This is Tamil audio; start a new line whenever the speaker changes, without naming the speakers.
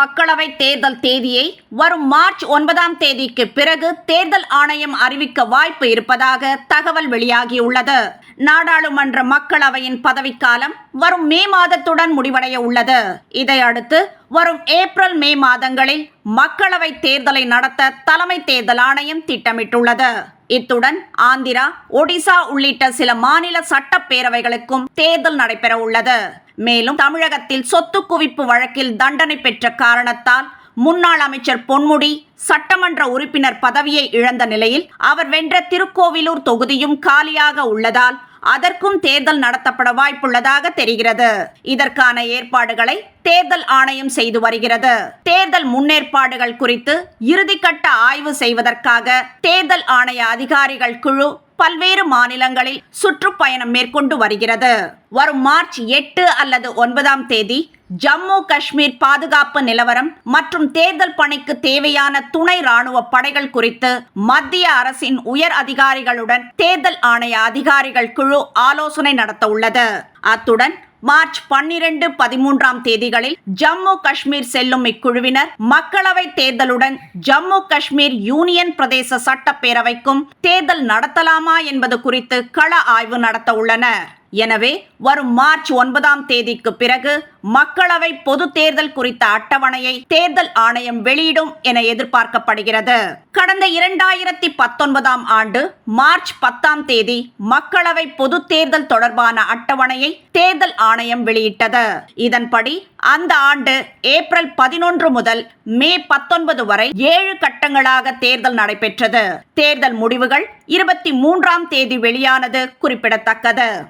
மக்களவை தேர்தல் தேதியை வரும் மார்ச் ஒன்பதாம் தேதிக்கு பிறகு தேர்தல் ஆணையம் அறிவிக்க வாய்ப்பு இருப்பதாக தகவல் வெளியாகியுள்ளது. நாடாளுமன்ற மக்களவையின் பதவிக்காலம் வரும் மே மாதத்துடன் முடிவடைய உள்ளது. இதையடுத்து வரும் ஏப்ரல் மே மாதங்களில் மக்களவை தேர்தலை நடத்த தலைமை தேர்தல் ஆணையம் திட்டமிட்டுள்ளது. இத்துடன் ஆந்திரா ஒடிசா உள்ளிட்ட சில மாநில சட்டப்பேரவைகளுக்கும் தேர்தல் நடைபெற உள்ளது. மேலும் தமிழகத்தில் சொத்து குவிப்பு வழக்கில் தண்டனை பெற்ற காரணத்தால் முன்னாள் அமைச்சர் பொன்முடி சட்டமன்ற உறுப்பினர் பதவியை இழந்த நிலையில் அவர் வென்ற திருக்கோவிலூர் தொகுதியும் காலியாக உள்ளதால் அதற்கும் தேர்தல் நடத்தப்பட வாய்ப்புள்ளதாக தெரிகிறது. இதற்கான ஏற்பாடுகளை தேர்தல் ஆணையம் செய்து வருகிறது. தேர்தல் முன்னேற்பாடுகள் குறித்து இறுதிக்கட்ட ஆய்வு செய்வதற்காக தேர்தல் ஆணைய அதிகாரிகள் குழு பல்வேறு மாநிலங்களில் சுற்றுப்பயணம் மேற்கொண்டு வருகிறது. வரும் மார்ச் எட்டு அல்லது ஒன்பதாம் தேதி ஜம்மு காஷ்மீர் பாதுகாப்பு நிலவரம் மற்றும் தேர்தல் பணிக்கு தேவையான துணை ராணுவ படைகள் குறித்து மத்திய அரசின் உயர் அதிகாரிகளுடன் தேர்தல் ஆணைய அதிகாரிகள் குழு ஆலோசனை நடத்த உள்ளது அத்துடன் மார்ச் பன்னிரண்டு பதிமூன்றாம் தேதிகளில் ஜம்மு காஷ்மீர் செல்லும் இக்குழுவினர் மக்களவை தேர்தலுடன் ஜம்மு காஷ்மீர் யூனியன் பிரதேச சட்டப்பேரவைக்கும் தேர்தல் நடத்தலாமா என்பது குறித்து கள ஆய்வு நடத்த உள்ளனர் எனவே வரும் மார்ச் ஒன்பதாம் தேதிக்கு பிறகு மக்களவை பொது தேர்தல் குறித்த அட்டவணையை தேர்தல் ஆணையம் வெளியிடும் என எதிர்பார்க்கப்படுகிறது. கடந்த இரண்டாயிரத்தி பத்தொன்பதாம் ஆண்டு மார்ச் பத்தாம் தேதி மக்களவை பொது தேர்தல் தொடர்பான அட்டவணையை தேர்தல் ஆணையம் வெளியிட்டது. இதன்படி அந்த ஆண்டு ஏப்ரல் பதினொன்று முதல் மே பத்தொன்பது வரை ஏழு கட்டங்களாக தேர்தல் நடைபெற்றது. தேர்தல் முடிவுகள் இருபத்தி மூன்றாம் தேதி வெளியானது குறிப்பிடத்தக்கது.